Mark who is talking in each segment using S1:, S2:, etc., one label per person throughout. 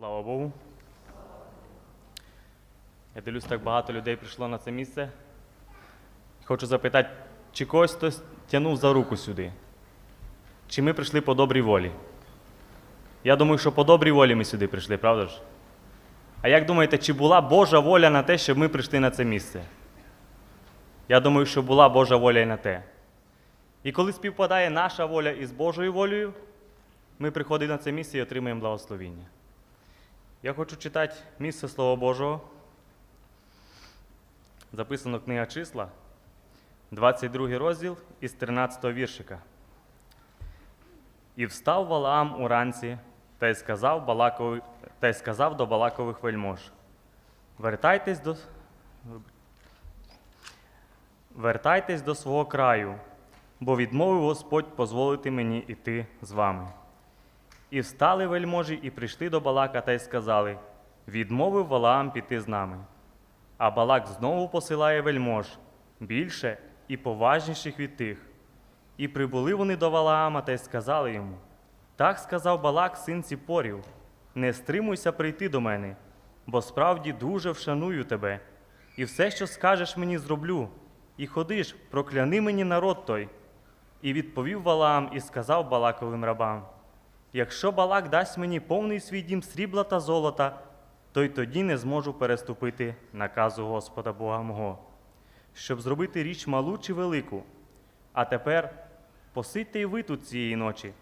S1: Слава Богу. Я дивлюсь, так багато людей прийшло на це місце. Хочу запитати, чи когось хтось тягнув за руку сюди? Чи ми прийшли по добрій волі? Я думаю, що по добрій волі ми сюди прийшли, правда ж? А як думаєте, чи була Божа воля на те, щоб ми прийшли на це місце? Я думаю, що була Божа воля і на те. І коли співпадає наша воля із Божою волею, ми приходимо на це місце і отримуємо благословіння. Я хочу читати місце Слова Божого. Записано книга числа, 22 розділ із 13 віршика. І встав Валаам уранці та й сказав, Балакові, та й сказав до Балакових вельмож. Вертайтесь до, вертайтесь до свого краю, бо відмовив Господь дозволити мені іти з вами. І встали вельможі і прийшли до Балака та й сказали: Відмовив Валаам піти з нами. А Балак знову посилає вельмож більше і поважніших від тих. І прибули вони до Валаама та й сказали йому: Так сказав Балак, син Ціпорів, не стримуйся прийти до мене, бо справді дуже вшаную тебе, і все, що скажеш мені, зроблю, і ходиш, прокляни мені народ той. І відповів Валаам і сказав Балаковим рабам: Якщо Балак дасть мені повний свій дім срібла та золота, то й тоді не зможу переступити наказу Господа Бога мого, щоб зробити річ малу чи велику. А тепер посидьте й ви тут цієї ночі,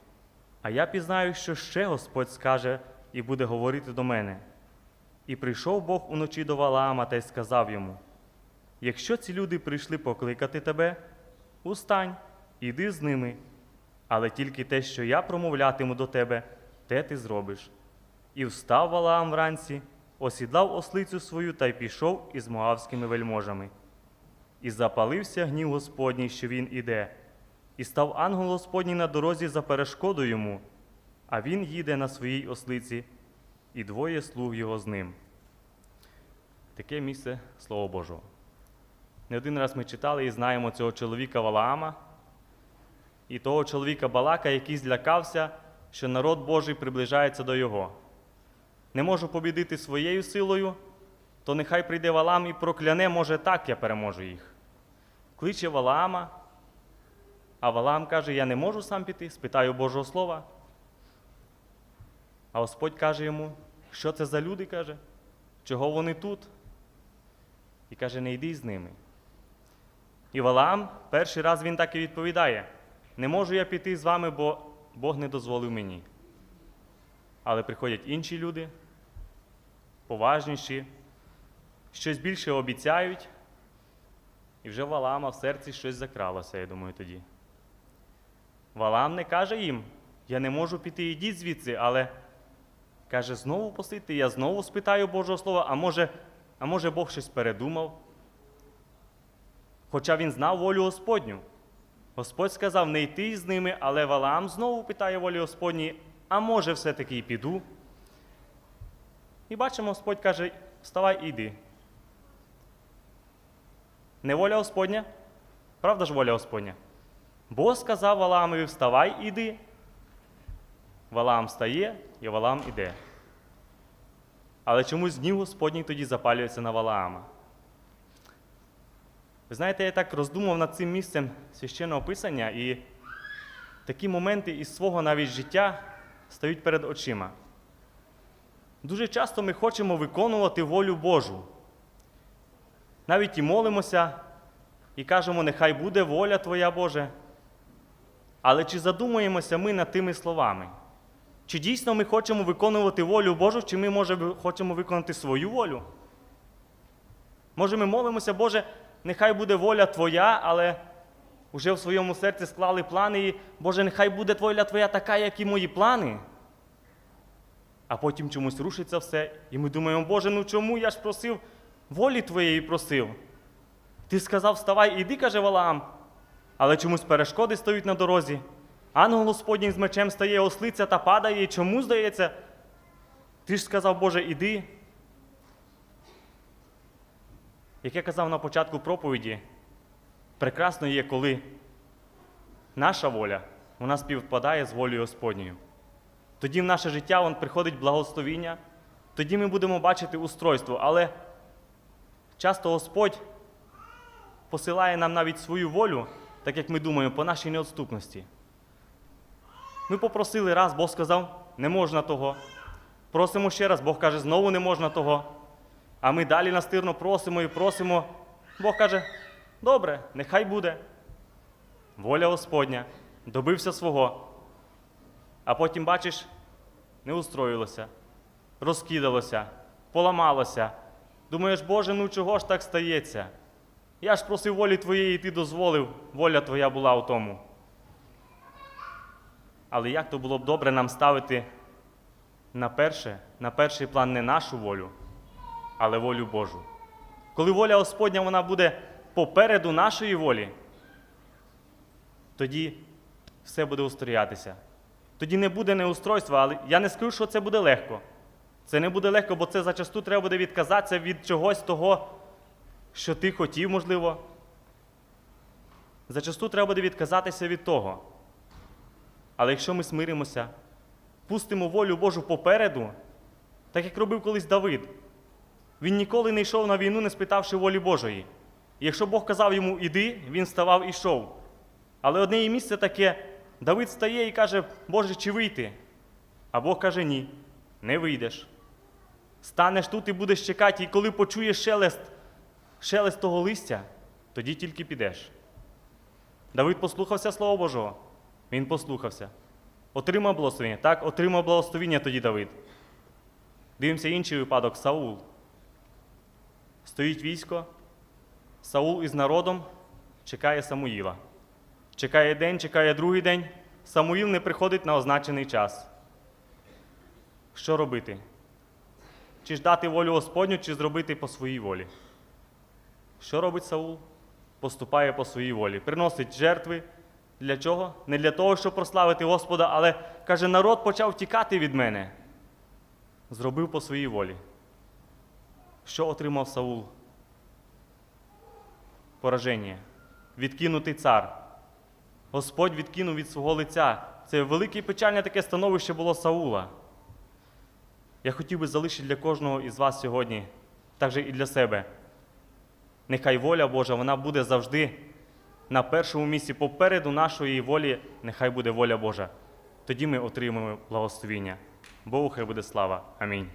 S1: а я пізнаю, що ще Господь скаже і буде говорити до мене. І прийшов Бог уночі до Валаама та й сказав йому: Якщо ці люди прийшли покликати тебе, устань, іди з ними, але тільки те, що я промовлятиму до тебе, те ти зробиш. І встав Валаам вранці, осідлав ослицю свою та й пішов із моавськими вельможами. І запалився гнів Господній, що він іде, і став ангел Господній на дорозі за перешкоду йому, а він їде на своїй ослиці, і двоє слуг його з ним. Таке місце Слово Божого. Не один раз ми читали і знаємо цього чоловіка Валаама і того чоловіка Балака, який злякався, що народ Божий приближається до його. Не можу побідити своєю силою, то нехай прийде Валаам і прокляне, може, так я переможу їх. Кличе Валаама, а Валаам каже: Я не можу сам піти, спитаю Божого Слова. А Господь каже йому, що це за люди, каже, чого вони тут? І каже, не йди з ними. І Валаам перший раз він так і відповідає: не можу я піти з вами, бо Бог не дозволив мені. Але приходять інші люди, поважніші, щось більше обіцяють, і вже Валаама в серці щось закралося, я думаю, тоді. Валаам не каже їм, я не можу піти, йдіть звідси, але каже, знову посидьте, я знову спитаю Божого Слова, а може, а може Бог щось передумав? Хоча він знав волю Господню. Господь сказав не йти з ними, але Валаам знову питає волі Господній, а може, все-таки і піду. І бачимо, Господь каже: вставай і йди. Не воля Господня? Правда ж воля Господня? Бог сказав Валаамові, вставай і йди. Валаам встає, і Валаам іде. Але чомусь гнів Господній тоді запалюється на Валаама. Ви знаєте, я так роздумав над цим місцем священного писання, і такі моменти із свого навіть життя стають перед очима. Дуже часто ми хочемо виконувати волю Божу. Навіть і молимося, і кажемо, нехай буде воля Твоя Боже. Але чи задумуємося ми над тими словами? Чи дійсно ми хочемо виконувати волю Божу, чи ми, може, хочемо виконати свою волю? Може, ми молимося, Боже, нехай буде воля Твоя, але вже в своєму серці склали плани, і Боже, нехай буде воля Твоя така, як і мої плани. А потім чомусь рушиться все, і ми думаємо, Боже, ну чому я ж просив, волі Твоєї просив? Ти сказав, вставай, іди, каже Валаам, але чомусь перешкоди стають на дорозі. Ангел Господній з мечем стає ослиця та падає, і чому здається? Ти ж сказав, Боже, іди. Як я казав на початку проповіді, прекрасно є, коли наша воля вона співпадає з волею Господньою. Тоді в наше життя вон, приходить благословіння, тоді ми будемо бачити устройство. Але часто Господь посилає нам навіть свою волю, так як ми думаємо, по нашій неотступності. Ми попросили раз, Бог сказав, не можна того. Просимо ще раз, Бог каже, знову не можна того. А ми далі настирно просимо і просимо. Бог каже, добре, нехай буде. Воля Господня, добився свого. А потім, бачиш, не устроїлося, розкидалося, поламалося. Думаєш, Боже, ну чого ж так стається? Я ж просив волі Твоєї, і ти дозволив, воля Твоя була у тому. Але як то було б добре нам ставити на перше, на перший план не нашу волю, але волю Божу. Коли воля Господня вона буде попереду нашої волі, тоді все буде устроятися. Тоді не буде неустройства, але я не скажу, що це буде легко. Це не буде легко, бо це зачасту треба буде відказатися від чогось того, що ти хотів, можливо. Зачасту треба буде відказатися від того. Але якщо ми смиримося, пустимо волю Божу попереду, так як робив колись Давид, він ніколи не йшов на війну, не спитавши волі Божої. Якщо Бог казав йому іди, він ставав і йшов. Але одне є місце таке, Давид стає і каже, Боже, чи вийти? А Бог каже, ні, не вийдеш. Станеш тут і будеш чекати, і коли почуєш шелест, шелест того листя, тоді тільки підеш. Давид послухався Слова Божого. Він послухався. Отримав благословення. Так, отримав благословення тоді Давид. Дивимося інший випадок Саул. Стоїть військо. Саул із народом чекає Самуїла. Чекає день, чекає другий день. Самуїл не приходить на означений час. Що робити? Чи ждати волю Господню, чи зробити по своїй волі? Що робить Саул? Поступає по своїй волі. Приносить жертви. Для чого? Не для того, щоб прославити Господа, але каже, народ почав тікати від мене. Зробив по своїй волі. Що отримав Саул? Пораження. Відкинутий цар. Господь відкинув від свого лиця. Це велике і печальне таке становище було Саула. Я хотів би залишити для кожного із вас сьогодні, так же і для себе. Нехай воля Божа вона буде завжди на першому місці попереду нашої волі, нехай буде воля Божа. Тоді ми отримаємо благословіння. Богу хай буде слава. Амінь.